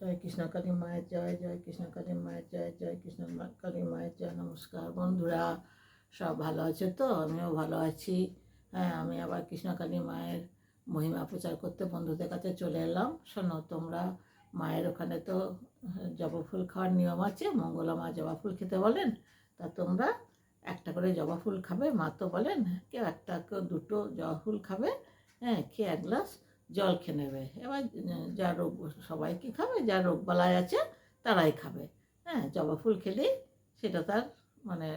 জয় কৃষ্ণ কালী মায়ের জয় জয় কৃষ্ণ কালী মায়ের জয় জয় কৃষ্ণ কালী মায়ের জয়। নমস্কার বন্ধুরা, সব ভালো আছে তো? আমিও ভালো আছি। হ্যাঁ আমি আবার কৃষ্ণ কালী মায়ের মহিমা প্রচার করতে বন্ধুদের কাছে চলে এলাম। শোনো, তোমরা মায়ের ওখানে তো জবা ফুল খাওয়ার নিয়ম আছে, মঙ্গলা মা জবা ফুল খেতে বলেন, তা তোমরা একটা করে জবা ফুল খাবে, মা তো বলেন, কেউ একটা, কেউ দুটো জবা ফুল খাবে হ্যাঁ খেয়ে এক গ্লাস জল খেয়ে নেবে। এবার যা রোগ সবাই কি খাবে? যা রোগ বালাই আছে, তারাই খাবে। হ্যাঁ জবা ফুল খেলেই সেটা তার মানে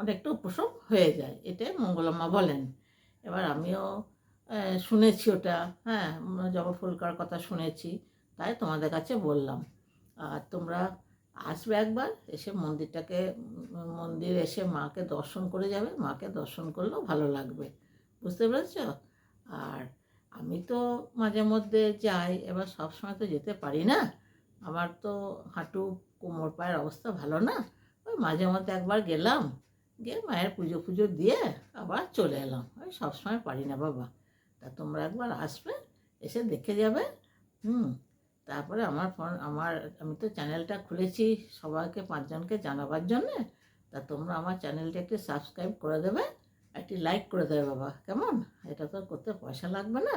অনেকটা উপশম হয়ে যায়। এটাই মঙ্গলমা বলেন। এবার আমিও শুনেছি ওটা। হ্যাঁ জবা ফুল খাওয়ার কথা শুনেছি, তাই তোমাদের কাছে বললাম। আর তোমরা আসবে একবার, এসে মন্দিরটাকে, মন্দির এসে মাকে দর্শন করে যাবে। মাকে দর্শন করলেও ভালো লাগবে। বুঝতে পেরেছ? আর আমি তো মাঝে মধ্যে যাই, এবার সব সময় তো যেতে পারি না। আমার তো হাঁটু, কোমর, পায়ের অবস্থা ভালো না। ওই মাঝে মধ্যে একবার গেলাম, গিয়ে মায়ের পুজো পুজো দিয়ে আবার চলে এলাম। ওই সবসময় পারি না বাবা। তা তোমরা একবার আসবে, এসে দেখে যাবে। হুম, তারপরে আমার ফোন, আমার, আমি তো চ্যানেলটা খুলেছি সবাইকে, পাঁচজনকে জানাবার জন্যে। তা তোমরা আমার চ্যানেলটা একটু সাবস্ক্রাইব করে দেবে। একটি লাইক করে দেবে বাবা। কেমন? এটা তো করতে পয়সা লাগবে না।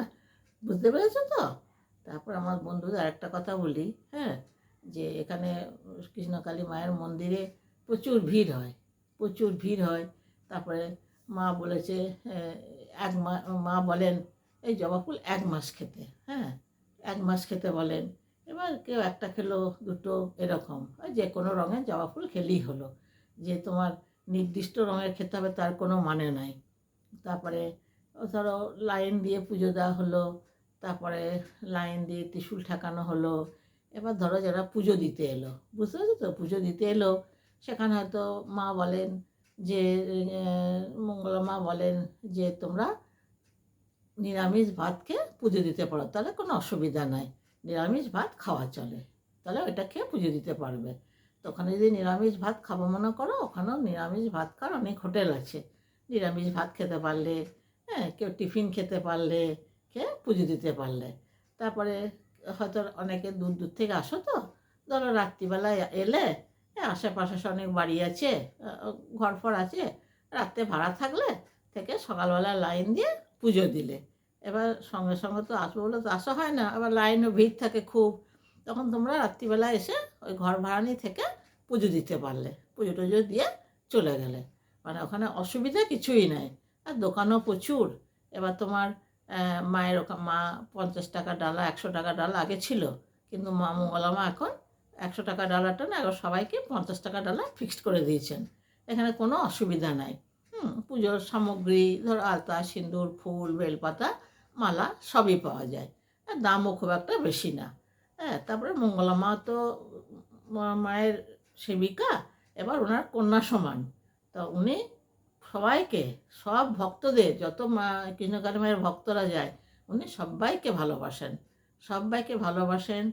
বুঝতে পেরেছ তো? তারপর আমার বন্ধুদের আরেকটা কথা বলি হ্যাঁ? যে এখানে কৃষ্ণকালী মায়ের মন্দিরে প্রচুর ভিড় হয়, প্রচুর ভিড় হয়। তারপরে মা বলেছে এক মা মা বলেন, এই জবা ফুল এক মাস খেতে। হ্যাঁ? এক মাস খেতে বলেন। এবার কেউ একটা খেলো, দুটো, এরকম। যে কোনো রঙের জবা ফুল খেলেই হলো। যে তোমার নির্দিষ্ট রঙের খেতে হবে তার কোনো মানে নাই। তারপরে ধরো লাইন দিয়ে পুজো দেওয়া হলো তারপরে লাইন দিয়ে ত্রিশূল ঠেকানো হলো। এবার ধরো যারা পুজো দিতে এলো বুঝতে পারছ তো? পুজো দিতে এলো সেখানে হয়তো মা বলেন যে আহ, মঙ্গলা মা বলেন যে তোমরা নিরামিষ ভাত খেয়ে পুজো দিতে পারো তাহলে কোনো অসুবিধা নাই। নিরামিষ ভাত খাওয়া চলে তাহলে ওইটা খেয়ে পুজো দিতে পারবে। তো ওখানে যদি নিরামিষ ভাত খাব মনে করো ওখানেও নিরামিষ ভাত খাওয়ার অনেক হোটেল আছে। নিরামিষ ভাত খেতে পারলে হ্যাঁ কেউ টিফিন খেতে পারলে খেয়ে পুজো দিতে পারলে। তারপরে হয়তো অনেকে দূর দূর থেকে আসো তো, ধরো রাত্রিবেলায় এলে আশেপাশে অনেক বাড়ি আছে ঘর ফর আছে, রাত্রে ভাড়া থাকলে থেকে সকালবেলা লাইন দিয়ে পুজো দিলে। এবার সঙ্গে সঙ্গে তো আসব বলে তো আসা হয় না, আবার লাইনও ভিড় থাকে খুব। তখন তোমরা রাত্রিবেলা এসে ওই ঘর ভাড়ানি থেকে পুজো দিতে পারলে, পুজো টুজো দিয়ে চলে গেলে। মানে ওখানে অসুবিধা কিছুই নাই। আর দোকানও প্রচুর। এবার তোমার মায়ের ওখানে মা পঞ্চাশ টাকা ডালা, একশো টাকা ডালা আগে ছিল। কিন্তু মা মঙ্গলামা এখন একশো টাকা ডালাটা না, এবার সবাইকে পঞ্চাশ টাকা ডালা ফিক্সড করে দিয়েছেন। এখানে কোনো অসুবিধা নাই। হুম, পুজোর সামগ্রী, ধর আলতা, সিঁদুর, ফুল, বেলপাতা, মালা সবই পাওয়া যায়। আর দামও খুব একটা বেশি না। হ্যাঁ তারপরে মঙ্গলা মা তো মায়ের সেবিকা, এবার ওনার কন্যা সমান। তা উনি সবাইকে, সব ভক্তদের, যত মা কৃষ্ণকালী মায়ের ভক্তরা যায়, উনি সবাইকে ভালোবাসেন। সবাইকে ভালোবাসেন,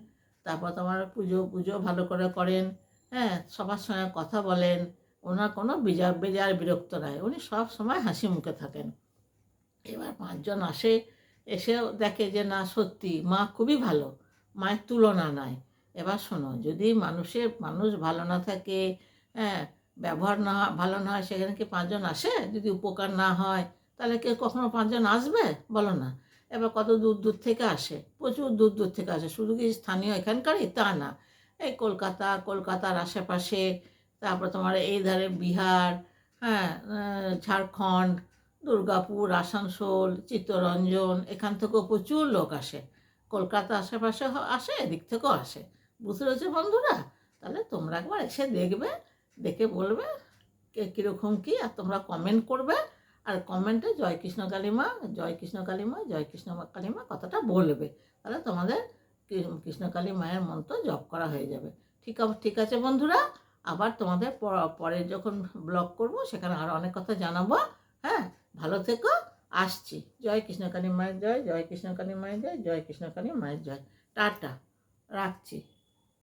তারপর তোমার পুজো পুজো ভালো করে করেন হ্যাঁ সবার সঙ্গে কথা বলেন, ওনার কোনো বেজার বেজার বিরক্ত নাই, উনি সব সময় হাসি মুখে থাকেন। এবার পাঁচজন আসে এসেও দেখে যে না, সত্যি, মা খুবই ভালো, মায়ের তুলনা নাই। এবার শোনো, যদি মানুষের, মানুষ ভালো না থাকে হ্যাঁ ব্যবহার না, ভালো না হয় সেখানে কি পাঁচজন আসে? যদি উপকার না হয়, তাহলে কে কখনো পাঁচজন আসবে? বলো না। এবার কত দূর দূর থেকে আসে? প্রচুর দূর দূর থেকে আসে। শুধু কি স্থানীয় এখানকারই? তা না। এই কলকাতা, কলকাতার আশেপাশে, তারপর তোমার এই ধারে বিহার হ্যাঁ ঝাড়খণ্ড, দুর্গাপুর, আসানসোল, চিত্তরঞ্জন, এখান থেকেও প্রচুর লোক আসে। কলকাতা আশেপাশে আসে, এদিক থেকেও আসে। বুঝতে পেরেছ বন্ধুরা? তাহলে তোমরা একবার এসে দেখবে দেখে বলবে কে কীরকম কী আর তোমরা কমেন্ট করবে। আর কমেন্টে জয় কৃষ্ণ কালীমা জয় কৃষ্ণ কালীমা জয় কৃষ্ণ কালীমা কথাটা বলবে। তাহলে তোমাদের কৃষ্ণ কালী মায়ের মন্ত্র জপ করা হয়ে যাবে। ঠিক ঠিক আছে বন্ধুরা? আবার তোমাদের পরে যখন ব্লগ করব, সেখানে আরও অনেক কথা জানাব। হ্যাঁ? ভালো থেকো। আসছি। জয় কৃষ্ণ কালী মায়ের জয় জয় কৃষ্ণ কালী মায়ের জয় জয় কৃষ্ণ কালী মায়ের জয়। টাটা। রাখছি।